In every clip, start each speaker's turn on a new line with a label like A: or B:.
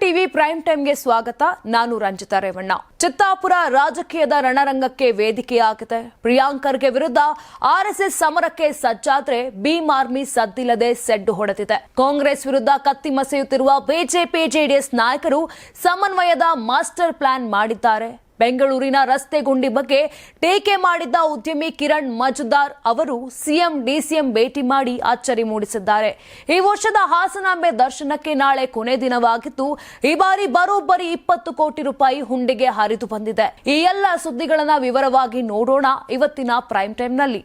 A: TV prime ಟೈಮ್ಗೆ ಸ್ವಾಗತ. ನಾನು ರಂಜಿತಾ ರೇವಣ್ಣ. ಚಿತ್ತಾಪುರ ರಾಜಕೀಯದ ರಣರಂಗಕ್ಕೆ ವೇದಿಕೆಯಾಗಿದೆ. ಪ್ರಿಯಾಂಕರ್ಗೆ ವಿರುದ್ಧ ಆರ್ಎಸ್ಎಸ್ ಸಮರಕ್ಕೆ ಸಜ್ಜಾದ್ರೆ ಭೀಮ್ ಆರ್ಮಿ ಸದ್ದಿಲ್ಲದೆ ಸೆಡ್ಡು ಹೊಡೆದಿದೆ. ಕಾಂಗ್ರೆಸ್ ವಿರುದ್ಧ ಕತ್ತಿ ಮಸೆಯುತ್ತಿರುವ ಬಿಜೆಪಿ ಜೆಡಿಎಸ್ ನಾಯಕರು ಸಮನ್ವಯದ ಮಾಸ್ಟರ್ ಪ್ಲಾನ್ ಮಾಡಿದ್ದಾರೆ. ಬೆಂಗಳೂರಿನ ರಸ್ತೆ ಗುಂಡಿ ಬಗ್ಗೆ ಟೀಕೆ ಮಾಡಿದ್ದ ಉದ್ಯಮಿ ಕಿರಣ್ ಮಜುದಾರ್ ಅವರು ಸಿಎಂ, ಡಿಸಿಎಂ ಭೇಟಿ ಮಾಡಿ ಅಚ್ಚರಿ ಮೂಡಿಸಿದ್ದಾರೆ. ಈ ವರ್ಷದ ಹಾಸನಾಂಬೆ ದರ್ಶನಕ್ಕೆ ನಾಳೆ ಕೊನೆ ದಿನವಾಗಿದ್ದು, ಈ ಬಾರಿ ಬರೋಬ್ಬರಿ ಇಪ್ಪತ್ತು ಕೋಟಿ ರೂಪಾಯಿ ಹುಂಡಿಗೆ ಹರಿದು ಬಂದಿದೆ. ಈ ಎಲ್ಲ ಸುದ್ದಿಗಳನ್ನ ವಿವರವಾಗಿ ನೋಡೋಣ ಇವತ್ತಿನ ಪ್ರೈಮ್ ಟೈಮ್ನಲ್ಲಿ.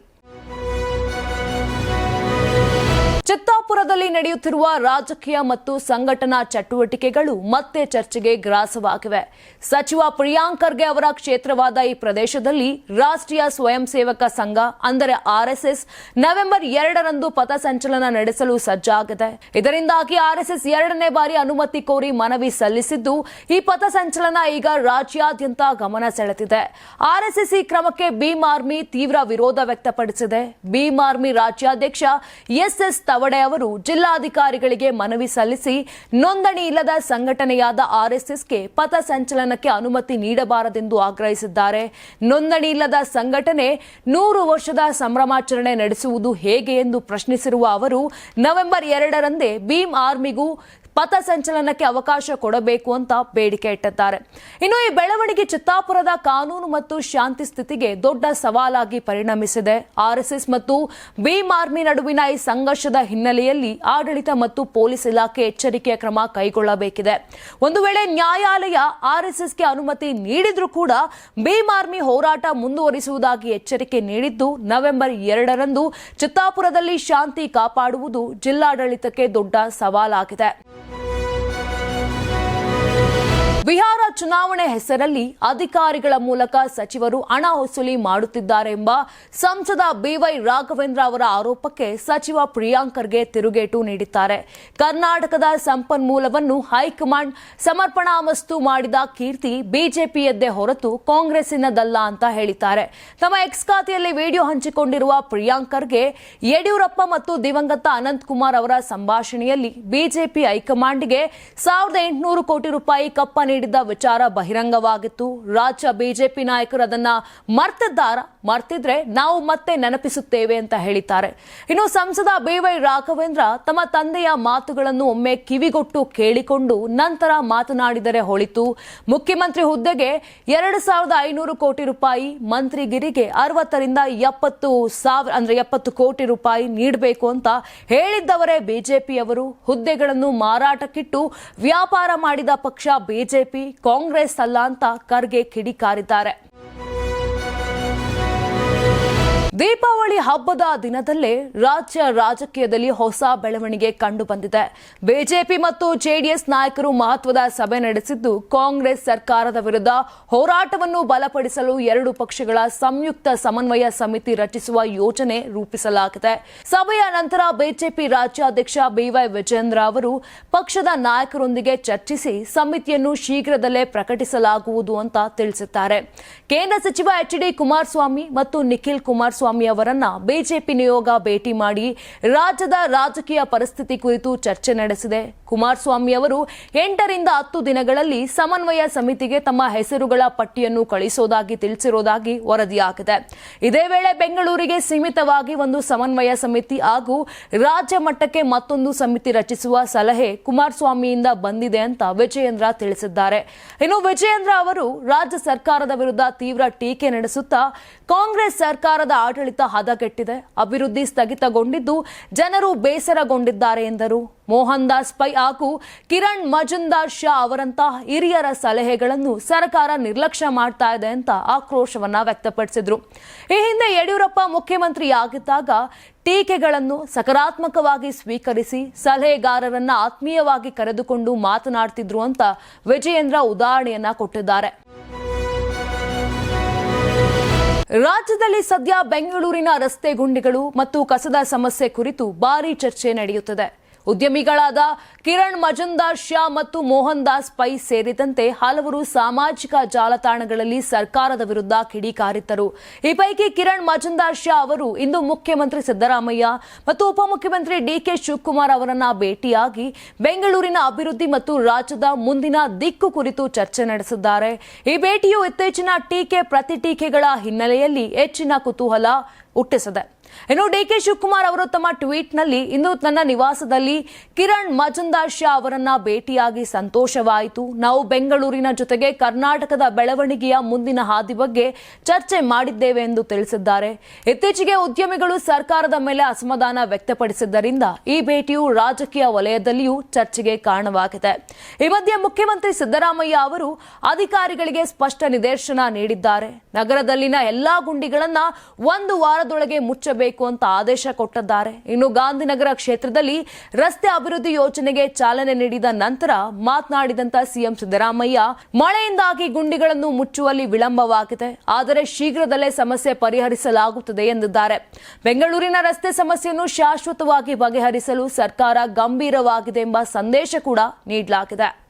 A: ಚಿತ್ತಾಪುರದಲ್ಲಿ ನಡೆಯುತ್ತಿರುವ ರಾಜಕೀಯ ಮತ್ತು ಸಂಘಟನಾ ಚಟುವಟಿಕೆಗಳು ಮತ್ತೆ ಚರ್ಚೆಗೆ ಗ್ರಾಸವಾಗಿವೆ ಸಚಿವ ಪ್ರಿಯಾಂಕ್ ಖರ್ಗೆ ಅವರ ಕ್ಷೇತ್ರವಾದ ಈ ಪ್ರದೇಶದಲ್ಲಿ ರಾಷ್ಟ್ರೀಯ ಸ್ವಯಂ ಸೇವಕ ಸಂಘ, ಅಂದರೆ ಆರ್ಎಸ್ಎಸ್ ನವೆಂಬರ್ ಎರಡರಂದು ಪಥಸಂಚಲನ ನಡೆಸಲು ಸಜ್ಜಾಗಿದೆ. ಇದರಿಂದಾಗಿ ಆರ್ಎಸ್ಎಸ್ ಎರಡನೇ ಬಾರಿ ಅನುಮತಿ ಕೋರಿ ಮನವಿ ಸಲ್ಲಿಸಿದ್ದು, ಈ ಪಥಸಂಚಲನ ಈಗ ರಾಜ್ಯಾದ್ಯಂತ ಗಮನ ಸೆಳೆದಿದೆ. ಆರ್ಎಸ್ಎಸ್ ಈ ಕ್ರಮಕ್ಕೆ ಭೀಮ್ ಆರ್ಮಿ ತೀವ್ರ ವಿರೋಧ ವ್ಯಕ್ತಪಡಿಸಿದೆ. ಭೀಮ್ ಆರ್ಮಿ ರಾಜ್ಯಾಧ್ಯಕ್ಷ ಎಸ್ಎಸ್ ತವಡೆ ಅವರು ಜಿಲ್ಲಾಧಿಕಾರಿಗಳಿಗೆ ಮನವಿ ಸಲ್ಲಿಸಿ, ನೋಂದಣಿ ಇಲ್ಲದ ಸಂಘಟನೆಯಾದ ಆರ್ಎಸ್ಎಸ್ಗೆ ಪಥ ಸಂಚಲನಕ್ಕೆ ಅನುಮತಿ ನೀಡಬಾರದೆಂದು ಆಗ್ರಹಿಸಿದ್ದಾರೆ. ನೋಂದಣಿ ಇಲ್ಲದ ಸಂಘಟನೆ ನೂರು ವರ್ಷದ ಸಂಭ್ರಮಾಚರಣೆ ನಡೆಸುವುದು ಹೇಗೆ? ಎಂದು ಪ್ರಶ್ನಿಸಿರುವ ಅವರು, ನವೆಂಬರ್ ಎರಡರಂದೇ ಭೀಮ್ ಆರ್ಮಿಗೂ ಪಥ ಸಂಚಲನಕ್ಕೆ ಅವಕಾಶ ಕೊಡಬೇಕು ಅಂತ ಬೇಡಿಕೆ ಇಟ್ಟಿದ್ದಾರೆ. ಇನ್ನು ಈ ಬೆಳವಣಿಗೆ ಚಿತ್ತಾಪುರದ ಕಾನೂನು ಮತ್ತು ಶಾಂತಿ ಸ್ಥಿತಿಗೆ ದೊಡ್ಡ ಸವಾಲಾಗಿ ಪರಿಣಮಿಸಿದೆ. ಆರ್ಎಸ್ಎಸ್ ಮತ್ತು ಭೀಮ್ ಆರ್ಮಿ ನಡುವಿನ ಈ ಸಂಘರ್ಷದ ಹಿನ್ನೆಲೆಯಲ್ಲಿ ಆಡಳಿತ ಮತ್ತು ಪೊಲೀಸ್ ಇಲಾಖೆ ಎಚ್ಚರಿಕೆಯ ಕ್ರಮ ಕೈಗೊಳ್ಳಬೇಕಿದೆ. ಒಂದು ವೇಳೆ ನ್ಯಾಯಾಲಯ ಆರ್ಎಸ್ಎಸ್ಗೆ ಅನುಮತಿ ನೀಡಿದ್ರೂ ಕೂಡ ಭೀಮ್ ಆರ್ಮಿ ಹೋರಾಟ ಮುಂದುವರಿಸುವುದಾಗಿ ಎಚ್ಚರಿಕೆ ನೀಡಿದ್ದು, ನವೆಂಬರ್ ಎರಡರಂದು ಚಿತ್ತಾಪುರದಲ್ಲಿ ಶಾಂತಿ ಕಾಪಾಡುವುದು ಜಿಲ್ಲಾಡಳಿತಕ್ಕೆ ದೊಡ್ಡ ಸವಾಲಾಗಿದೆ. ಚುನಾವಣೆ ಹೆಸರಲ್ಲಿ ಅಧಿಕಾರಿಗಳ ಮೂಲಕ ಸಚಿವರು ಹಣ ವಸೂಲಿ ಮಾಡುತ್ತಿದ್ದಾರೆ ಎಂಬ ಸಂಸದ ಬಿವೈ ರಾಘವೇಂದ್ರ ಅವರ ಆರೋಪಕ್ಕೆ ಸಚಿವ ಪ್ರಿಯಾಂಕರ್ಗೆ ತಿರುಗೇಟು ನೀಡಿದ್ದಾರೆ. ಕರ್ನಾಟಕದ ಸಂಪನ್ಮೂಲವನ್ನು ಹೈಕಮಾಂಡ್ ಸಮರ್ಪಣಾ ವಸ್ತು ಮಾಡಿದ ಕೀರ್ತಿ ಬಿಜೆಪಿಯದ್ದೇ ಹೊರತು ಕಾಂಗ್ರೆಸ್ಸಿನದಲ್ಲ ಅಂತ ಹೇಳಿದ್ದಾರೆ. ತಮ್ಮ ಎಕ್ಸ್ ಖಾತೆಯಲ್ಲಿ ವಿಡಿಯೋ ಹಂಚಿಕೊಂಡಿರುವ ಪ್ರಿಯಾಂಕರ್ಗೆ ಯಡಿಯೂರಪ್ಪ ಮತ್ತು ದಿವಂಗತ ಅನಂತ್ ಕುಮಾರ್ ಅವರ ಸಂಭಾಷಣೆಯಲ್ಲಿ ಬಿಜೆಪಿ ಹೈಕಮಾಂಡ್ಗೆ ಸಾವಿರದ ಎಂಟುನೂರು ಕೋಟಿ ರೂಪಾಯಿ ಕಪ್ಪ ನೀಡಿದ್ದ ವಿಚಾರ ಬಹಿರಂಗವಾಗಿತ್ತು. ರಾಜ್ಯ ಬಿಜೆಪಿ ನಾಯಕರು ಅದನ್ನ ಮರ್ತಿದ್ದಾರ? ಮರ್ತಿದ್ರೆ ನಾವು ಮತ್ತೆ ನೆನಪಿಸುತ್ತೇವೆ ಅಂತ ಹೇಳಿದ್ದಾರೆ. ಇನ್ನು ಸಂಸದ ಬಿವೈ ರಾಘವೇಂದ್ರ ತಮ್ಮ ತಂದೆಯ ಮಾತುಗಳನ್ನು ಒಮ್ಮೆ ಕಿವಿಗೊಟ್ಟು ಕೇಳಿಕೊಂಡು ನಂತರ ಮಾತನಾಡಿದರೆ ಹೊಳಿತು. ಮುಖ್ಯಮಂತ್ರಿ ಹುದ್ದೆಗೆ ಎರಡು ಸಾವಿರದ ಐನೂರು ಕೋಟಿ ರೂಪಾಯಿ, ಮಂತ್ರಿಗಿರಿಗೆ ಅರವತ್ತರಿಂದ ಎಪ್ಪತ್ತು ಸಾವಿರ, ಅಂದ್ರೆ ಎಪ್ಪತ್ತು ಕೋಟಿ ರೂಪಾಯಿ ನೀಡಬೇಕು ಅಂತ ಹೇಳಿದ್ದವರೇ ಬಿಜೆಪಿಯವರು. ಹುದ್ದೆಗಳನ್ನು ಮಾರಾಟಕ್ಕಿಟ್ಟು ವ್ಯಾಪಾರ ಮಾಡಿದ ಪಕ್ಷ ಬಿಜೆಪಿ, ಕಾಂಗ್ರೆಸ್ ಅಲ್ಲ ಅಂತ ಖರ್ಗೆ ಕಿಡಿಕಾರಿದ್ದಾರೆ. ದೀಪಾವಳಿ ಹಬ್ಬದ ದಿನದಲ್ಲೇ ರಾಜ್ಯ ರಾಜಕೀಯದಲ್ಲಿ ಹೊಸ ಬೆಳವಣಿಗೆ ಕಂಡು ಬಂದಿದೆ ಬಿಜೆಪಿ ಮತ್ತು ಜೆಡಿಎಸ್ ನಾಯಕರು ಮಹತ್ವದ ಸಭೆ ನಡೆಸಿದ್ದು ಕಾಂಗ್ರೆಸ್ ಸರ್ಕಾರದ ವಿರುದ್ಧ ಹೋರಾಟವನ್ನು ಬಲಪಡಿಸಲು ಎರಡು ಪಕ್ಷಗಳ ಸಂಯುಕ್ತ ಸಮನ್ವಯ ಸಮಿತಿ ರಚಿಸುವ ಯೋಜನೆ ರೂಪಿಸಲಾಗಿದೆ. ಸಭೆಯ ನಂತರ ಬಿಜೆಪಿ ರಾಜ್ಯಾಧ್ಯಕ್ಷ ಬಿವೈ ವಿಜೇಂದ್ರ ಅವರು ಪಕ್ಷದ ನಾಯಕರೊಂದಿಗೆ ಚರ್ಚಿಸಿ ಸಮಿತಿಯನ್ನು ಶೀಘ್ರದಲ್ಲೇ ಪ್ರಕಟಿಸಲಾಗುವುದು ಅಂತ ತಿಳಿಸಿದ್ದಾರೆ. ಕೇಂದ್ರ ಸಚಿವ ಎಚ್ ಡಿ ಕುಮಾರಸ್ವಾಮಿ ಮತ್ತು ನಿಖಿಲ್ ಕುಮಾರಸ್ವಾಮಿ ಅವರನ್ನ ಬಿಜೆಪಿ ನಿಯೋಗ ಭೇಟಿ ಮಾಡಿ ರಾಜ್ಯದ ರಾಜಕೀಯ ಪರಿಸ್ಥಿತಿ ಕುರಿತು ಚರ್ಚೆ ನಡೆಸಿದೆ. ಕುಮಾರಸ್ವಾಮಿ ಅವರು ಎಂಟರಿಂದ ಹತ್ತು ದಿನಗಳಲ್ಲಿ ಸಮನ್ವಯ ಸಮಿತಿಗೆ ತಮ್ಮ ಹೆಸರುಗಳ ಪಟ್ಟಿಯನ್ನು ಕಳಿಸೋದಾಗಿ ತಿಳಿಸಿರುವುದಾಗಿ ವರದಿಯಾಗಿದೆ. ಇದೇ ವೇಳೆ ಬೆಂಗಳೂರಿಗೆ ಸೀಮಿತವಾಗಿ ಒಂದು ಸಮನ್ವಯ ಸಮಿತಿ ಹಾಗೂ ರಾಜ್ಯ ಮಟ್ಟಕ್ಕೆ ಮತ್ತೊಂದು ಸಮಿತಿ ರಚಿಸುವ ಸಲಹೆ ಕುಮಾರಸ್ವಾಮಿಯಿಂದ ಬಂದಿದೆ ಅಂತ ವಿಜಯೇಂದ್ರ ತಿಳಿಸಿದ್ದಾರೆ. ಇನ್ನು ವಿಜಯೇಂದ್ರ ಅವರು ರಾಜ್ಯ ಸರ್ಕಾರದ ವಿರುದ್ಧ ತೀವ್ರ ಟೀಕೆ ನಡೆಸುತ್ತಾ ಕಾಂಗ್ರೆಸ್ ಸರ್ಕಾರದ ಆಡಳಿತ ಹದಗೆಟ್ಟಿದೆ ಅಭಿವೃದ್ಧಿ ಸ್ಥಗಿತಗೊಂಡಿದ್ದು ಜನರು ಬೇಸರಗೊಂಡಿದ್ದಾರೆ ಎಂದರು. ಮೋಹನ್ ದಾಸ್ ಪೈ ಹಾಗೂ ಕಿರಣ್ ಮಜುಂದಾರ್ ಶಾ ಅವರಂತಹ ಹಿರಿಯರ ಸಲಹೆಗಳನ್ನು ಸರ್ಕಾರ ನಿರ್ಲಕ್ಷ್ಯ ಮಾಡ್ತಾ ಇದೆ ಅಂತ ಆಕ್ರೋಶವನ್ನ ವ್ಯಕ್ತಪಡಿಸಿದ್ರು. ಈ ಹಿಂದೆ ಯಡಿಯೂರಪ್ಪ ಮುಖ್ಯಮಂತ್ರಿಯಾಗಿದ್ದಾಗ ಟೀಕೆಗಳನ್ನು ಸಕಾರಾತ್ಮಕವಾಗಿ ಸ್ವೀಕರಿಸಿ ಸಲಹೆಗಾರರನ್ನ ಆತ್ಮೀಯವಾಗಿ ಕರೆದುಕೊಂಡು ಮಾತನಾಡ್ತಿದ್ರು ಅಂತ ವಿಜಯೇಂದ್ರ ಉದಾಹರಣೆಯನ್ನ ಕೊಟ್ಟಿದ್ದಾರೆ. ರಾಜ್ಯದಲ್ಲಿ ಸದ್ಯ ಬೆಂಗಳೂರಿನ ರಸ್ತೆ ಗುಂಡಿಗಳು ಮತ್ತು ಕಸದ ಸಮಸ್ಯೆ ಕುರಿತು ಭಾರೀ ಚರ್ಚೆ ನಡೆಯುತ್ತದೆ. ಉದ್ಯಮಿಗಳಾದ ಕಿರಣ್ ಮಜುಂದಾರ್ ಶಾ ಮತ್ತು ಮೋಹನ್ ದಾಸ್ ಪೈ ಸೇರಿದಂತೆ ಹಲವರು ಸಾಮಾಜಿಕ ಜಾಲತಾಣಗಳಲ್ಲಿ ಸರ್ಕಾರದ ವಿರುದ್ಧ ಕಿಡಿಕಾರಿದ್ದರು. ಈ ಪೈಕಿ ಕಿರಣ್ ಮಜುಂದಾರ್ ಶಾ ಅವರು ಇಂದು ಮುಖ್ಯಮಂತ್ರಿ ಸಿದ್ದರಾಮಯ್ಯ ಮತ್ತು ಉಪಮುಖ್ಯಮಂತ್ರಿ ಡಿಕೆ ಶಿವಕುಮಾರ್ ಅವರನ್ನ ಭೇಟಿಯಾಗಿ ಬೆಂಗಳೂರಿನ ಅಭಿವೃದ್ಧಿ ಮತ್ತು ರಾಜ್ಯದ ಮುಂದಿನ ದಿಕ್ಕು ಕುರಿತು ಚರ್ಚೆ ನಡೆಸಿದ್ದಾರೆ. ಈ ಭೇಟಿಯು ಇತ್ತೀಚಿನ ಟೀಕೆ ಪ್ರತಿ ಟೀಕೆಗಳ ಹಿನ್ನೆಲೆಯಲ್ಲಿ ಹೆಚ್ಚಿನ ಕುತೂಹಲ ಹುಟ್ಟಿಸಿದೆ. ಇನ್ನು ಡಿಕೆ ಶಿವಕುಮಾರ್ ಅವರು ತಮ್ಮ ಟ್ವೀಟ್ನಲ್ಲಿ ಇಂದು ನನ್ನ ನಿವಾಸದಲ್ಲಿ ಕಿರಣ್ ಮಜುಂದಾರ್ ಶಾ ಅವರನ್ನ ಭೇಟಿಯಾಗಿ ಸಂತೋಷವಾಯಿತು. ನಾವು ಬೆಂಗಳೂರಿನ ಜೊತೆಗೆ ಕರ್ನಾಟಕದ ಬೆಳವಣಿಗೆಯ ಮುಂದಿನ ಹಾದಿ ಬಗ್ಗೆ ಚರ್ಚೆ ಮಾಡಿದ್ದೇವೆ ಎಂದು ತಿಳಿಸಿದ್ದಾರೆ. ಇತ್ತೀಚೆಗೆ ಉದ್ಯಮಿಗಳು ಸರ್ಕಾರದ ಮೇಲೆ ಅಸಮಾಧಾನ ವ್ಯಕ್ತಪಡಿಸಿದ್ದರಿಂದ ಈ ಭೇಟಿಯು ರಾಜಕೀಯ ವಲಯದಲ್ಲಿಯೂ ಚರ್ಚೆಗೆ ಕಾರಣವಾಗಿದೆ. ಈ ಮಧ್ಯೆ ಮುಖ್ಯಮಂತ್ರಿ ಸಿದ್ದರಾಮಯ್ಯ ಅವರು ಅಧಿಕಾರಿಗಳಿಗೆ ಸ್ಪಷ್ಟ ನಿದರ್ಶನ ನೀಡಿದ್ದಾರೆ. ನಗರದಲ್ಲಿನ ಎಲ್ಲಾ ಗುಂಡಿಗಳನ್ನ ಒಂದು ವಾರದೊಳಗೆ ಮುಚ್ಚಬೇಕು ಅಂತ ಆದೇಶ ಕೊಟ್ಟಿದ್ದಾರೆ. ಇನ್ನು ಗಾಂಧಿನಗರ ಕ್ಷೇತ್ರದಲ್ಲಿ ರಸ್ತೆ ಅಭಿವೃದ್ಧಿ ಯೋಜನೆಗೆ ಚಾಲನೆ ನೀಡಿದ ನಂತರ ಮಾತನಾಡಿದಂತ ಸಿಎಂ ಸಿದ್ದರಾಮಯ್ಯ, ಮಳೆಯಿಂದಾಗಿ ಗುಂಡಿಗಳನ್ನು ಮುಚ್ಚುವಲ್ಲಿ ವಿಳಂಬವಾಗಿದೆ. ಆದರೆ ಶೀಘ್ರದಲ್ಲೇ ಸಮಸ್ಯೆ ಪರಿಹರಿಸಲಾಗುತ್ತದೆ ಎಂದಿದ್ದಾರೆ. ಬೆಂಗಳೂರಿನ ರಸ್ತೆ ಸಮಸ್ಯೆಯನ್ನು ಶಾಶ್ವತವಾಗಿ ಬಗೆಹರಿಸಲು ಸರ್ಕಾರ ಗಂಭೀರವಾಗಿದೆ ಎಂಬ ಸಂದೇಶ ಕೂಡ ನೀಡಲಾಗಿದೆ.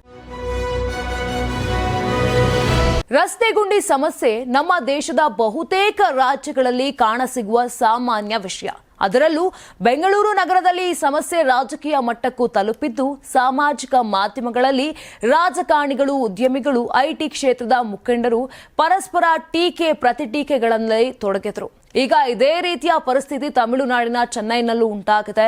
A: ರಸ್ತೆ ಗುಂಡಿ ಸಮಸ್ಯೆ ನಮ್ಮ ದೇಶದ ಬಹುತೇಕ ರಾಜ್ಯಗಳಲ್ಲಿ ಕಾಣಸಿಗುವ ಸಾಮಾನ್ಯ ವಿಷಯ. ಅದರಲ್ಲೂ ಬೆಂಗಳೂರು ನಗರದಲ್ಲಿ ಈ ಸಮಸ್ಯೆ ರಾಜಕೀಯ ಮಟ್ಟಕ್ಕೂ ತಲುಪಿದ್ದು ಸಾಮಾಜಿಕ ಮಾಧ್ಯಮಗಳಲ್ಲಿ ರಾಜಕಾರಣಿಗಳು, ಉದ್ಯಮಿಗಳು, ಐಟಿ ಕ್ಷೇತ್ರದ ಮುಖಂಡರು ಪರಸ್ಪರ ಟೀಕೆ ಪ್ರತಿಟೀಕೆಗಳಲ್ಲಿ ತೊಡಗಿದ್ರು. ಈಗ ಇದೇ ರೀತಿಯ ಪರಿಸ್ಥಿತಿ ತಮಿಳುನಾಡಿನ ಚೆನ್ನೈನಲ್ಲೂ ಉಂಟಾಗಿದೆ.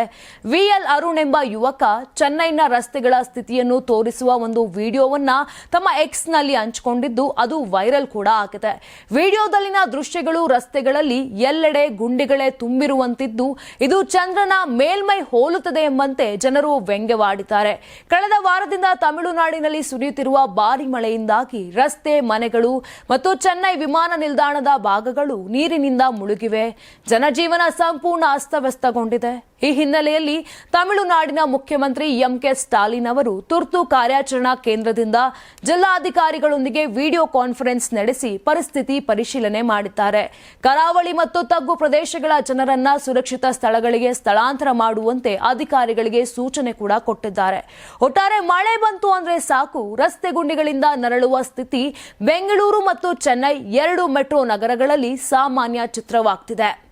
A: ವಿಎಲ್ ಅರುಣ್ ಎಂಬ ಯುವಕ ಚೆನ್ನೈನ ರಸ್ತೆಗಳ ಸ್ಥಿತಿಯನ್ನು ತೋರಿಸುವ ಒಂದು ವಿಡಿಯೋವನ್ನ ತಮ್ಮ ಎಕ್ಸ್ನಲ್ಲಿ ಹಂಚಿಕೊಂಡಿದ್ದು ಅದು ವೈರಲ್ ಕೂಡ ಆಗಿದೆ. ವಿಡಿಯೋದಲ್ಲಿನ ದೃಶ್ಯಗಳು ರಸ್ತೆಗಳಲ್ಲಿ ಎಲ್ಲೆಡೆ ಗುಂಡಿಗಳೇ ತುಂಬಿರುವಂತಿದ್ದು, ಇದು ಚಂದ್ರನ ಮೇಲ್ಮೈ ಹೋಲುತ್ತದೆ ಎಂಬಂತೆ ಜನರು ವ್ಯಂಗ್ಯವಾಡಿದ್ದಾರೆ. ಕಳೆದ ವಾರದಿಂದ ತಮಿಳುನಾಡಿನಲ್ಲಿ ಸುರಿಯುತ್ತಿರುವ ಭಾರಿ ಮಳೆಯಿಂದಾಗಿ ರಸ್ತೆ, ಮನೆಗಳು ಮತ್ತು ಚೆನ್ನೈ ವಿಮಾನ ನಿಲ್ದಾಣದ ಭಾಗಗಳು ನೀರಿನಿಂದ ಮುಳುಗಿವೆ. ಜನಜೀವನ ಸಂಪೂರ್ಣ ಅಸ್ತವ್ಯಸ್ತಗೊಂಡಿದೆ. ಈ ಹಿನ್ನೆಲೆಯಲ್ಲಿ ತಮಿಳುನಾಡಿನ ಮುಖ್ಯಮಂತ್ರಿ ಎಂಕೆ ಸ್ಟಾಲಿನ್ ಅವರು ತುರ್ತು ಕಾರ್ಯಾಚರಣಾ ಕೇಂದ್ರದಿಂದ ಜಿಲ್ಲಾಧಿಕಾರಿಗಳೊಂದಿಗೆ ವಿಡಿಯೋ ಕಾನ್ಫರೆನ್ಸ್ ನಡೆಸಿ ಪರಿಸ್ಥಿತಿ ಪರಿಶೀಲನೆ ಮಾಡಿದ್ದಾರೆ. ಕರಾವಳಿ ಮತ್ತು ತಗ್ಗು ಪ್ರದೇಶಗಳ ಜನರನ್ನ ಸುರಕ್ಷಿತ ಸ್ಥಳಗಳಿಗೆ ಸ್ಥಳಾಂತರ ಮಾಡುವಂತೆ ಅಧಿಕಾರಿಗಳಿಗೆ ಸೂಚನೆ ಕೂಡ ಕೊಟ್ಟಿದ್ದಾರೆ. ಒಟ್ಟಾರೆ ಮಳೆ ಬಂತು ಅಂದ್ರೆ ಸಾಕು. ರಸ್ತೆ ಗುಂಡಿಗಳಿಂದ ನರಳುವ ಸ್ಥಿತಿ ಬೆಂಗಳೂರು ಮತ್ತು ಚೆನ್ನೈ ಎರಡು ಮೆಟ್ರೋ ನಗರಗಳಲ್ಲಿ ಸಾಮಾನ್ಯ ಚಿತ್ರವಾಗ್ತಿದೆ.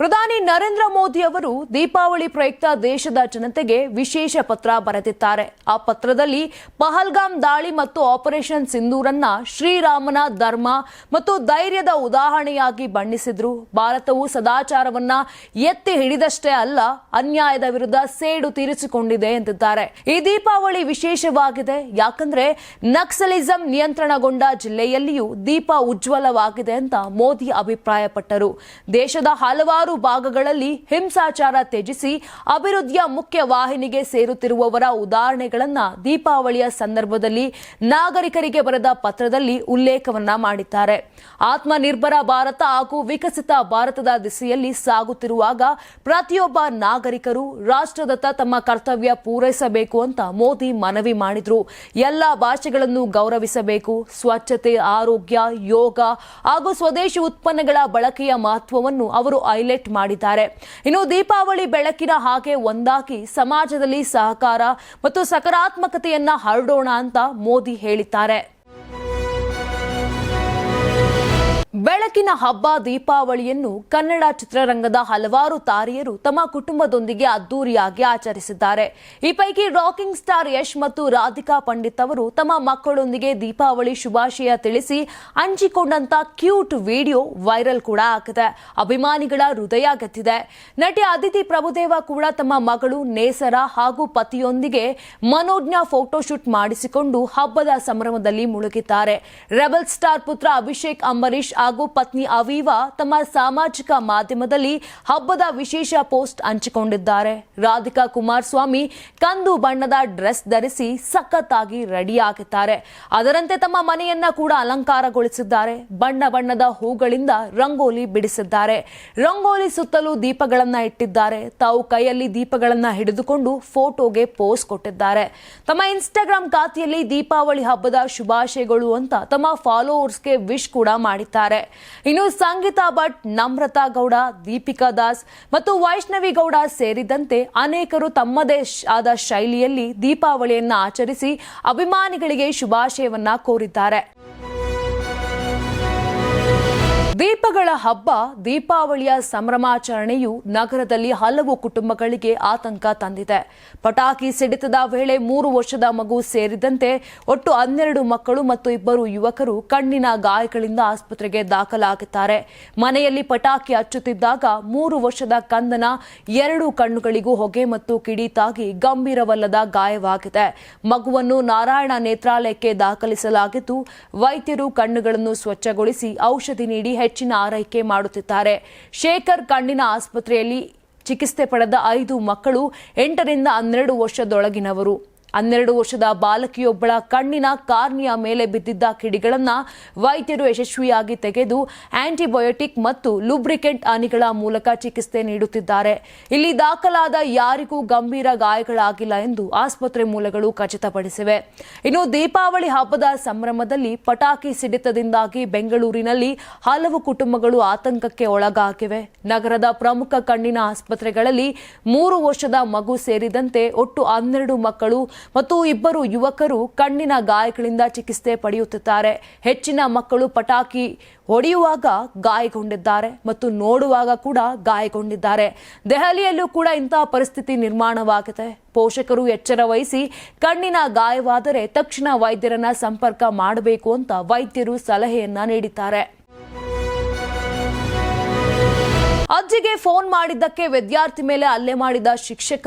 A: ಪ್ರಧಾನಿ ನರೇಂದ್ರ ಮೋದಿ ಅವರು ದೀಪಾವಳಿ ಪ್ರಯುಕ್ತ ದೇಶದ ಜನತೆಗೆ ವಿಶೇಷ ಪತ್ರ ಬರೆದಿದ್ದಾರೆ. ಆ ಪತ್ರದಲ್ಲಿ ಪಹಲ್ಗಾಮ್ ದಾಳಿ ಮತ್ತು ಆಪರೇಷನ್ ಸಿಂಧೂರನ್ನ ಶ್ರೀರಾಮನ ಧರ್ಮ ಮತ್ತು ಧೈರ್ಯದ ಉದಾಹರಣೆಯಾಗಿ ಬಣ್ಣಿಸಿದ್ರು. ಭಾರತವು ಸದಾಚಾರವನ್ನ ಎತ್ತಿ ಹಿಡಿದಷ್ಟೇ ಅಲ್ಲ, ಅನ್ಯಾಯದ ವಿರುದ್ಧ ಸೇಡು ತೀರಿಸಿಕೊಂಡಿದೆ ಎಂದಿದ್ದಾರೆ. ಈ ದೀಪಾವಳಿ ವಿಶೇಷವಾಗಿದೆ, ಯಾಕಂದ್ರೆ ನಕ್ಸಲಿಸಂ ನಿಯಂತ್ರಣಗೊಂಡ ಜಿಲ್ಲೆಯಲ್ಲಿಯೂ ದೀಪ ಉಜ್ವಲವಾಗಿದೆ ಅಂತ ಮೋದಿ ಅಭಿಪ್ರಾಯಪಟ್ಟರು. ದೇಶದ ಹಲವಾರು ಭಾಗಗಳಲ್ಲಿ ಹಿಂಸಾಚಾರ ತ್ಯಜಿಸಿ ಅಭಿವೃದ್ಧಿಯ ಮುಖ್ಯ ವಾಹಿನಿಗೆ ಸೇರುತ್ತಿರುವವರ ಉದಾಹರಣೆಗಳನ್ನ ದೀಪಾವಳಿಯ ಸಂದರ್ಭದಲ್ಲಿ ನಾಗರಿಕರಿಗೆ ಬರೆದ ಪತ್ರದಲ್ಲಿ ಉಲ್ಲೇಖವನ್ನ ಮಾಡಿದ್ದಾರೆ. ಆತ್ಮನಿರ್ಭರ ಭಾರತ ಹಾಗೂ ವಿಕಸಿತ ಭಾರತದ ದಿಸೆಯಲ್ಲಿ ಸಾಗುತ್ತಿರುವಾಗ ಪ್ರತಿಯೊಬ್ಬ ನಾಗರಿಕರು ರಾಷ್ಟ್ರದತ್ತ ತಮ್ಮ ಕರ್ತವ್ಯ ಪೂರೈಸಬೇಕು ಅಂತ ಮೋದಿ ಮನವಿ ಮಾಡಿದ್ರು. ಎಲ್ಲ ಭಾಷೆಗಳನ್ನು ಗೌರವಿಸಬೇಕು. ಸ್ವಚ್ಛತೆ, ಆರೋಗ್ಯ, ಯೋಗ ಹಾಗೂ ಸ್ವದೇಶಿ ಉತ್ಪನ್ನಗಳ ಬಳಕೆಯ ಮಹತ್ವವನ್ನು ಅವರು ಹೈಲೈಟ್ ಮಾಡಿದ್ದಾರೆ. ಇನ್ನು ದೀಪಾವಳಿ ಬೆಳಕಿನ ಹಾಗೆ ಒಂದಾಗಿ ಸಮಾಜದಲ್ಲಿ ಸಹಕಾರ ಮತ್ತು ಸಕಾರಾತ್ಮಕತೆಯನ್ನ ಹರಡೋಣ ಅಂತ ಮೋದಿ ಹೇಳಿದ್ದಾರೆ. ಬೆಳಕಿನ ಹಬ್ಬ ದೀಪಾವಳಿಯನ್ನು ಕನ್ನಡ ಚಿತ್ರರಂಗದ ಹಲವಾರು ತಾರೆಯರು ತಮ್ಮ ಕುಟುಂಬದೊಂದಿಗೆ ಅದ್ದೂರಿಯಾಗಿ ಆಚರಿಸಿದ್ದಾರೆ. ಈ ಪೈಕಿ ರಾಕಿಂಗ್ ಸ್ಟಾರ್ ಯಶ್ ಮತ್ತು ರಾಧಿಕಾ ಪಂಡಿತ್ ಅವರು ತಮ್ಮ ಮಕ್ಕಳೊಂದಿಗೆ ದೀಪಾವಳಿ ಶುಭಾಶಯ ತಿಳಿಸಿ ಹಂಚಿಕೊಂಡಂತ ಕ್ಯೂಟ್ ವಿಡಿಯೋ ವೈರಲ್ ಕೂಡ ಆಗಿದೆ. ಅಭಿಮಾನಿಗಳ ಹೃದಯ ಗೆದ್ದಿದೆ. ನಟಿ ಅದಿತಿ ಪ್ರಭುದೇವ ಕೂಡ ತಮ್ಮ ಮಗಳು ನೇಸರ ಹಾಗೂ ಪತಿಯೊಂದಿಗೆ ಮನೋಜ್ಞ ಫೋಟೋಶೂಟ್ ಮಾಡಿಸಿಕೊಂಡು ಹಬ್ಬದ ಸಂಭ್ರಮದಲ್ಲಿ ಮುಳುಗಿದ್ದಾರೆ. ರೆಬಲ್ ಸ್ಟಾರ್ ಪುತ್ರ ಅಭಿಷೇಕ್ ಅಂಬರೀಶ್ ಹಾಗೂ ಪತ್ನಿ ಅವಿವಾ ತಮ್ಮ ಸಾಮಾಜಿಕ ಮಾಧ್ಯಮದಲ್ಲಿ ಹಬ್ಬದ ವಿಶೇಷ ಪೋಸ್ಟ್ ಹಂಚಿಕೊಂಡಿದ್ದಾರೆ. ರಾಧಿಕಾ ಕುಮಾರಸ್ವಾಮಿ ಕಂದು ಬಣ್ಣದ ಡ್ರೆಸ್ ಧರಿಸಿ ಸಖತ್ತಾಗಿ ರೆಡಿಯಾಗಿದ್ದಾರೆ. ಅದರಂತೆ ತಮ್ಮ ಮನೆಯನ್ನ ಕೂಡ ಅಲಂಕಾರಗೊಳಿಸಿದ್ದಾರೆ. ಬಣ್ಣ ಬಣ್ಣದ ಹೂಗಳಿಂದ ರಂಗೋಲಿ ಬಿಡಿಸಿದ್ದಾರೆ. ರಂಗೋಲಿ ಸುತ್ತಲೂ ದೀಪಗಳನ್ನ ಇಟ್ಟಿದ್ದಾರೆ. ತಾವು ಕೈಯಲ್ಲಿ ದೀಪಗಳನ್ನ ಹಿಡಿದುಕೊಂಡು ಫೋಟೋಗೆ ಪೋಸ್ಟ್ ಕೊಟ್ಟಿದ್ದಾರೆ. ತಮ್ಮ ಇನ್ಸ್ಟಾಗ್ರಾಮ್ ಖಾತೆಯಲ್ಲಿ ದೀಪಾವಳಿ ಹಬ್ಬದ ಶುಭಾಶಯಗಳು ಅಂತ ತಮ್ಮ ಫಾಲೋವರ್ಸ್ಗೆ ವಿಶ್ ಕೂಡ ಮಾಡಿದ್ದಾರೆ. ಇನ್ನು ಸಂಗೀತಾ ಭಟ್, ನಮ್ರತಾ ಗೌಡ, ದೀಪಿಕಾ ದಾಸ್ ಮತ್ತು ವೈಷ್ಣವಿ ಗೌಡ ಸೇರಿದಂತೆ ಅನೇಕರು ತಮ್ಮದೇ ಆದ ಶೈಲಿಯಲ್ಲಿ ದೀಪಾವಳಿಯನ್ನ ಆಚರಿಸಿ ಅಭಿಮಾನಿಗಳಿಗೆ ಶುಭಾಶಯವನ್ನ ಕೋರಿದ್ದಾರೆ. ದೀಪಗಳ ಹಬ್ಬ, ದೀಪಾವಳಿಯ ಸಂಭ್ರಮಾಚರಣೆಯು ನಗರದಲ್ಲಿ ಹಲವು ಕುಟುಂಬಗಳಿಗೆ ಆತಂಕ ತಂದಿದೆ. ಪಟಾಕಿ ಸಿಡಿತದ ವೇಳೆ ಮೂರು ವರ್ಷದ ಮಗು ಸೇರಿದಂತೆ ಒಟ್ಟು ಹನ್ನೆರಡು ಮಕ್ಕಳು ಮತ್ತು ಇಬ್ಬರು ಯುವಕರು ಕಣ್ಣಿನ ಗಾಯಗಳಿಂದ ಆಸ್ಪತ್ರೆಗೆ ದಾಖಲಾಗಿದ್ದಾರೆ. ಮನೆಯಲ್ಲಿ ಪಟಾಕಿ ಹಚ್ಚುತ್ತಿದ್ದಾಗ ಮೂರು ವರ್ಷದ ಕಂದನ ಎರಡು ಕಣ್ಣುಗಳಿಗೂ ಹೊಗೆ ಮತ್ತು ಕಿಡಿ ತಾಗಿ ಗಂಭೀರವಲ್ಲದ ಗಾಯವಾಗಿದೆ. ಮಗುವನ್ನು ನಾರಾಯಣ ನೇತ್ರಾಲಯಕ್ಕೆ ದಾಖಲಿಸಲಾಗಿದ್ದು, ವೈದ್ಯರು ಕಣ್ಣುಗಳನ್ನು ಸ್ವಚ್ಛಗೊಳಿಸಿ ಔಷಧಿ ನೀಡಿ ಹೆಚ್ಚಿನ ಆರೈಕೆ ಮಾಡುತ್ತಿದ್ದಾರೆ. ಶೇಖರ್ ಕಣ್ಣಿನ ಆಸ್ಪತ್ರೆಯಲ್ಲಿ ಚಿಕಿತ್ಸೆ ಪಡೆದ ಐದು ಮಕ್ಕಳು ಎಂಟರಿಂದ ಹನ್ನೆರಡು ವರ್ಷದೊಳಗಿನವರು. ಹನ್ನೆರಡು ವರ್ಷದ ಬಾಲಕಿಯೊಬ್ಬಳ ಕಣ್ಣಿನ ಕಾರ್ನಿಯ ಮೇಲೆ ಬಿದ್ದಿದ್ದ ಕಿಡಿಗಳನ್ನು ವೈದ್ಯರು ಯಶಸ್ವಿಯಾಗಿ ತೆಗೆದು ಆಂಟಿಬಯೋಟಿಕ್ ಮತ್ತು ಲೂಬ್ರಿಕೆಂಟ್ ಹನಿಗಳ ಮೂಲಕ ಚಿಕಿತ್ಸೆ ನೀಡುತ್ತಿದ್ದಾರೆ. ಇಲ್ಲಿ ದಾಖಲಾದ ಯಾರಿಗೂ ಗಂಭೀರ ಗಾಯಗಳಾಗಿಲ್ಲ ಎಂದು ಆಸ್ಪತ್ರೆ ಮೂಲಗಳು ಖಚಿತಪಡಿಸಿವೆ. ಇನ್ನು ದೀಪಾವಳಿ ಹಬ್ಬದ ಸಂಭ್ರಮದಲ್ಲಿ ಪಟಾಕಿ ಸಿಡಿತದಿಂದಾಗಿ ಬೆಂಗಳೂರಿನಲ್ಲಿ ಹಲವು ಕುಟುಂಬಗಳು ಆತಂಕಕ್ಕೆ ಒಳಗಾಗಿವೆ. ನಗರದ ಪ್ರಮುಖ ಕಣ್ಣಿನ ಆಸ್ಪತ್ರೆಗಳಲ್ಲಿ ಮೂರು ವರ್ಷದ ಮಗು ಸೇರಿದಂತೆ ಒಟ್ಟು ಹನ್ನೆರಡು ಮಕ್ಕಳು ಮತ್ತು ಇಬ್ಬರು ಯುವಕರು ಕಣ್ಣಿನ ಗಾಯಗಳಿಂದ ಚಿಕಿತ್ಸೆ ಪಡೆಯುತ್ತಿದ್ದಾರೆ. ಹೆಚ್ಚಿನ ಮಕ್ಕಳು ಪಟಾಕಿ ಹೊಡೆಯುವಾಗ ಗಾಯಗೊಂಡಿದ್ದಾರೆ ಮತ್ತು ನೋಡುವಾಗ ಕೂಡ ಗಾಯಗೊಂಡಿದ್ದಾರೆ. ದೆಹಲಿಯಲ್ಲೂ ಕೂಡ ಇಂತಹ ಪರಿಸ್ಥಿತಿ ನಿರ್ಮಾಣವಾಗಿದೆ. ಪೋಷಕರು ಎಚ್ಚರ ವಹಿಸಿ ಕಣ್ಣಿನ ಗಾಯವಾದರೆ ತಕ್ಷಣ ವೈದ್ಯರನ್ನ ಸಂಪರ್ಕ ಮಾಡಬೇಕು ಅಂತ ವೈದ್ಯರು ಸಲಹೆಯನ್ನ ನೀಡಿದ್ದಾರೆ. ಅಜ್ಜಿಗೆ ಫೋನ್ ಮಾಡಿದ್ದಕ್ಕೆ ವಿದ್ಯಾರ್ಥಿ ಮೇಲೆ ಹಲ್ಲೆ ಮಾಡಿದ ಶಿಕ್ಷಕ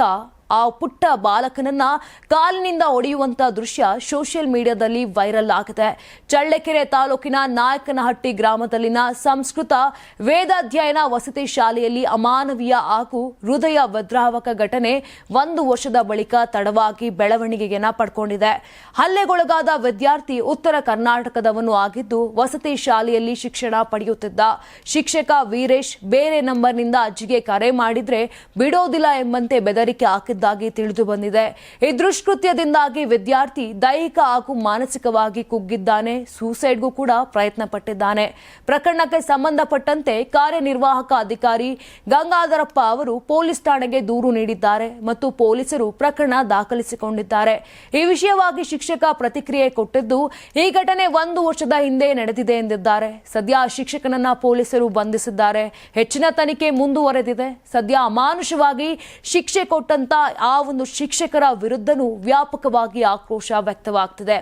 A: ಆ ಪುಟ್ಟ ಬಾಲಕನನ್ನ ಕಾಲಿನಿಂದ ಒಡೆಯುವಂತ ದೃಶ್ಯ ಸೋಷಿಯಲ್ ಮೀಡಿಯಾದಲ್ಲಿ ವೈರಲ್ ಆಗಿದೆ. ಚಳ್ಳಕೆರೆ ತಾಲೂಕಿನ ನಾಯಕನಹಟ್ಟಿ ಗ್ರಾಮದಲ್ಲಿನ ಸಂಸ್ಕೃತ ವೇದಾಧ್ಯಯನ ವಸತಿ ಶಾಲೆಯಲ್ಲಿ ಅಮಾನವೀಯ ಹಾಗೂ ಹೃದಯ ವದ್ರಾವಕ ಘಟನೆ ಒಂದು ವರ್ಷದ ಬಳಿಕ ತಡವಾಗಿ ಬೆಳವಣಿಗೆಯನ್ನ ಪಡ್ಕೊಂಡಿದೆ. ಹಲ್ಲೆಗೊಳಗಾದ ವಿದ್ಯಾರ್ಥಿ ಉತ್ತರ ಕರ್ನಾಟಕದವನು ಆಗಿದ್ದು ವಸತಿ ಶಾಲೆಯಲ್ಲಿ ಶಿಕ್ಷಣ ಪಡೆಯುತ್ತಿದ್ದ. ಶಿಕ್ಷಕ ವೀರೇಶ್ ಬೇರೆ ನಂಬರ್ನಿಂದ ಅಜ್ಜಿಗೆ ಕರೆ ಮಾಡಿದ್ರೆ ಬಿಡೋದಿಲ್ಲ ಎಂಬಂತೆ ಬೆದರಿಕೆ ಹಾಕಿದ್ದಾಗಿ ತಿಳಿದು ಬಂದಿದೆ. ಈ ದುಷ್ಕೃತ್ಯದಿಂದಾಗಿ ವಿದ್ಯಾರ್ಥಿ ದೈಹಿಕ ಹಾಗೂ ಮಾನಸಿಕವಾಗಿ ಕುಗ್ಗಿದ್ದಾನೆ. ಸೂಸೈಡ್ಗೂ ಕೂಡ ಪ್ರಯತ್ನ ಪಟ್ಟಿದ್ದಾನೆ ಪ್ರಕರಣಕ್ಕೆ ಸಂಬಂಧಪಟ್ಟಂತೆ ಕಾರ್ಯನಿರ್ವಾಹಕ ಅಧಿಕಾರಿ ಗಂಗಾಧರಪ್ಪ ಅವರು ಪೊಲೀಸ್ ಠಾಣೆಗೆ ದೂರು ನೀಡಿದ್ದಾರೆ ಮತ್ತು ಪೊಲೀಸರು ಪ್ರಕರಣ ದಾಖಲಿಸಿಕೊಂಡಿದ್ದಾರೆ. ಈ ವಿಷಯವಾಗಿ ಶಿಕ್ಷಕ ಪ್ರತಿಕ್ರಿಯೆ ಕೊಟ್ಟಿದ್ದು, ಈ ಘಟನೆ ಒಂದು ವರ್ಷದ ಹಿಂದೆ ನಡೆದಿದೆ ಎಂದಿದ್ದಾರೆ. ಸದ್ಯ ಶಿಕ್ಷಕನನ್ನ ಪೊಲೀಸರು ಬಂಧಿಸಿದ್ದಾರೆ. ಹೆಚ್ಚಿನ ತನಿಖೆ ಮುಂದುವರೆದಿದೆ. ಸದ್ಯ ಅಮಾನುಷವಾಗಿ ಶಿಕ್ಷೆ ಕೊಟ್ಟಂತ ಆ ಒಂದು ಶಿಕ್ಷಕರ ವಿರುದ್ಧನೂ ವ್ಯಾಪಕವಾಗಿ ಆಕ್ರೋಶ ವ್ಯಕ್ತವಾಗ್ತಿದೆ.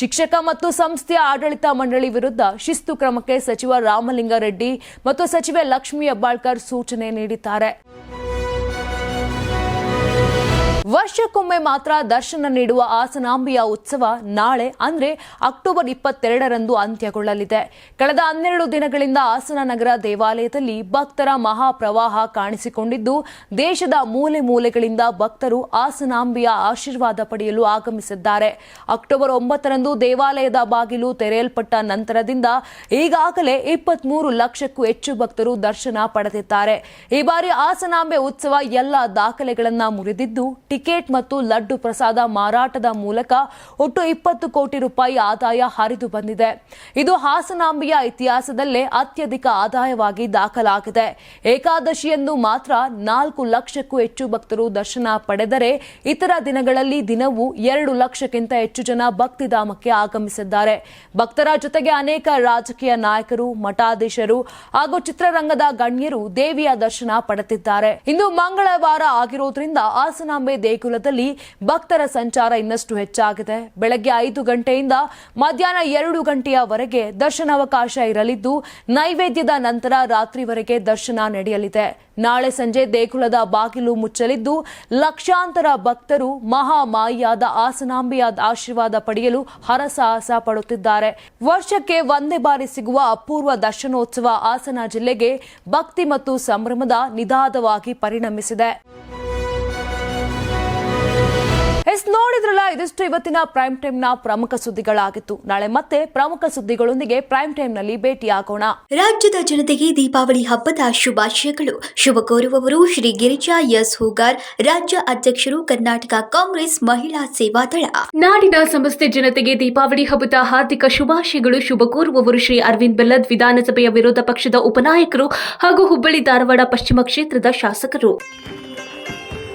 A: ಶಿಕ್ಷಕ ಮತ್ತು ಸಂಸ್ಥೆಯ ಆಡಳಿತ ಮಂಡಳಿ ವಿರುದ್ಧ ಶಿಸ್ತು ಕ್ರಮಕ್ಕೆ ಸಚಿವ ರಾಮಲಿಂಗಾರೆಡ್ಡಿ ಮತ್ತು ಸಚಿವೆ ಲಕ್ಷ್ಮೀ ಹೆಬ್ಬಾಳ್ಕರ್ ಸೂಚನೆ ನೀಡಿದ್ದಾರೆ. ವರ್ಷಕ್ಕೊಮ್ಮೆ ಮಾತ್ರ ದರ್ಶನ ನೀಡುವ ಆಸನಾಂಬಿಯ ಉತ್ಸವ ನಾಳೆ, ಅಂದರೆ ಅಕ್ಟೋಬರ್ ಇಪ್ಪತ್ತೆರಡರಂದು ಅಂತ್ಯಗೊಳ್ಳಲಿದೆ. ಕಳೆದ ಹನ್ನೆರಡು ದಿನಗಳಿಂದ ಹಾಸನ ನಗರ ದೇವಾಲಯದಲ್ಲಿ ಭಕ್ತರ ಮಹಾಪ್ರವಾಹ ಕಾಣಿಸಿಕೊಂಡಿದ್ದು, ದೇಶದ ಮೂಲೆ ಮೂಲೆಗಳಿಂದ ಭಕ್ತರು ಆಸನಾಂಬಿಯ ಆಶೀರ್ವಾದ ಪಡೆಯಲು ಆಗಮಿಸಿದ್ದಾರೆ. ಅಕ್ಟೋಬರ್ ಒಂಬತ್ತರಂದು ದೇವಾಲಯದ ಬಾಗಿಲು ತೆರೆಯಲ್ಪಟ್ಟ ನಂತರದಿಂದ ಈಗಾಗಲೇ ಇಪ್ಪತ್ಮೂರು ಲಕ್ಷಕ್ಕೂ ಹೆಚ್ಚು ಭಕ್ತರು ದರ್ಶನ ಪಡೆದಿದ್ದಾರೆ. ಈ ಬಾರಿ ಆಸನಾಂಬೆ ಉತ್ಸವ ಎಲ್ಲ ದಾಖಲೆಗಳನ್ನು ಮುರಿದಿದ್ದು ಟಿಕೆಟ್ ಮತ್ತು ಲಡ್ಡು ಪ್ರಸಾದ ಮಾರಾಟದ ಮೂಲಕ ಒಟ್ಟು ಇಪ್ಪತ್ತು ಕೋಟಿ ರೂಪಾಯಿ ಆದಾಯ ಹರಿದು ಬಂದಿದೆ. ಇದು ಹಾಸನಾಂಬೆಯ ಇತಿಹಾಸದಲ್ಲೇ ಅತ್ಯಧಿಕ ಆದಾಯವಾಗಿ ದಾಖಲಾಗಿದೆ. ಏಕಾದಶಿಯನ್ನು ಮಾತ್ರ ನಾಲ್ಕು ಲಕ್ಷಕ್ಕೂ ಹೆಚ್ಚು ಭಕ್ತರು ದರ್ಶನ ಪಡೆದರೆ ಇತರ ದಿನಗಳಲ್ಲಿ ದಿನವೂ ಎರಡು ಲಕ್ಷಕ್ಕಿಂತ ಹೆಚ್ಚು ಜನ ಭಕ್ತಿಧಾಮಕ್ಕೆ ಆಗಮಿಸಿದ್ದಾರೆ. ಭಕ್ತರ ಜೊತೆಗೆ ಅನೇಕ ರಾಜಕೀಯ ನಾಯಕರು, ಮಠಾಧೀಶರು ಹಾಗೂ ಚಿತ್ರರಂಗದ ಗಣ್ಯರು ದೇವಿಯ ದರ್ಶನ ಪಡೆದಿದ್ದಾರೆ. ಇಂದು ಮಂಗಳವಾರ ಆಗಿರೋದ್ರಿಂದ ಆಸನಾಂಬೆ ದೇಗುಲದಲ್ಲಿ ಭಕ್ತರ ಸಂಚಾರ ಇನ್ನಷ್ಟು ಹೆಚ್ಚಾಗಿದೆ. ಬೆಳಗ್ಗೆ ಐದು ಗಂಟೆಯಿಂದ ಮಧ್ಯಾಹ್ನ ಎರಡು ಗಂಟೆಯವರೆಗೆ ದರ್ಶನಾವಕಾಶ ಇರಲಿದ್ದು, ನೈವೇದ್ಯದ ನಂತರ ರಾತ್ರಿವರೆಗೆ ದರ್ಶನ ನಡೆಯಲಿದೆ. ನಾಳೆ ಸಂಜೆ ದೇಗುಲದ ಬಾಗಿಲು ಮುಚ್ಚಲಿದ್ದು, ಲಕ್ಷಾಂತರ ಭಕ್ತರು ಮಹಾಮಾಯಿಯಾದ ಆಸನಾಂಬೆಯಾದ ಆಶೀರ್ವಾದ ಪಡೆಯಲು ಹರಸಾಹಸ ಪಡುತ್ತಿದ್ದಾರೆ. ವರ್ಷಕ್ಕೆ ಒಂದೇ ಬಾರಿ ಸಿಗುವ ಅಪೂರ್ವ ದರ್ಶನೋತ್ಸವ ಹಾಸನ ಜಿಲ್ಲೆಗೆ ಭಕ್ತಿ ಮತ್ತು ಸಂಭ್ರಮದ ನಿಧಾನವಾಗಿ ಪರಿಣಮಿಸಿದೆ. ಎಸ್ ನೋಡಿದ್ರಲ್ಲ ಇದಿಷ್ಟು ಇವತ್ತಿನ ಪ್ರೈಮ್ ಟೈಮ್ನ ಪ್ರಮುಖ ಸುದ್ದಿಗಳಾಗಿತ್ತು. ನಾಳೆ ಮತ್ತೆ ಪ್ರಮುಖ ಸುದ್ದಿಗಳೊಂದಿಗೆ ಪ್ರೈಮ್ ಟೈಮ್ನಲ್ಲಿ ಭೇಟಿಯಾಗೋಣ.
B: ರಾಜ್ಯದ ಜನತೆಗೆ ದೀಪಾವಳಿ ಹಬ್ಬದ ಶುಭಾಶಯಗಳು. ಶುಭ ಕೋರುವವರು ಶ್ರೀ ಗಿರಿಜಾ ಎಸ್ ಹೂಗಾರ್ ರಾಜ್ಯ ಅಧ್ಯಕ್ಷರು ಕರ್ನಾಟಕ ಕಾಂಗ್ರೆಸ್ ಮಹಿಳಾ ಸೇವಾ ದಳ.
C: ನಾಡಿನ ಸಮಸ್ತ ಜನತೆಗೆ ದೀಪಾವಳಿ ಹಬ್ಬದ ಹಾರ್ದಿಕ ಶುಭಾಶಯಗಳು. ಶುಭ ಕೋರುವವರು ಶ್ರೀ ಅರವಿಂದ್ ಬೆಲ್ಲದ್ ವಿಧಾನಸಭೆಯ ವಿರೋಧ ಪಕ್ಷದ ಉಪನಾಯಕರು ಹಾಗೂ ಹುಬ್ಬಳ್ಳಿ ಧಾರವಾಡ ಪಶ್ಚಿಮ ಕ್ಷೇತ್ರದ ಶಾಸಕರು.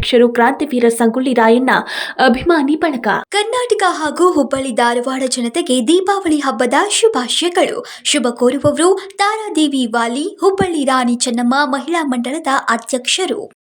C: ಅಧ್ಯಕ್ಷರು ಕ್ರಾಂತಿವೀರ ಸಂಗೊಳ್ಳಿ ರಾಯಣ್ಣ ಅಭಿಮಾನಿ ಬಳಗ.
B: ಕರ್ನಾಟಕ ಹಾಗೂ ಹುಬ್ಬಳ್ಳಿ ಧಾರವಾಡ ಜನತೆಗೆ ದೀಪಾವಳಿ ಹಬ್ಬದ ಶುಭಾಶಯಗಳು. ಶುಭ ಕೋರುವವರು ತಾರಾದೇವಿ ವಾಲಿ, ಹುಬ್ಬಳ್ಳಿ ರಾಣಿ ಚೆನ್ನಮ್ಮ ಮಹಿಳಾ ಮಂಡಳದ ಅಧ್ಯಕ್ಷರು.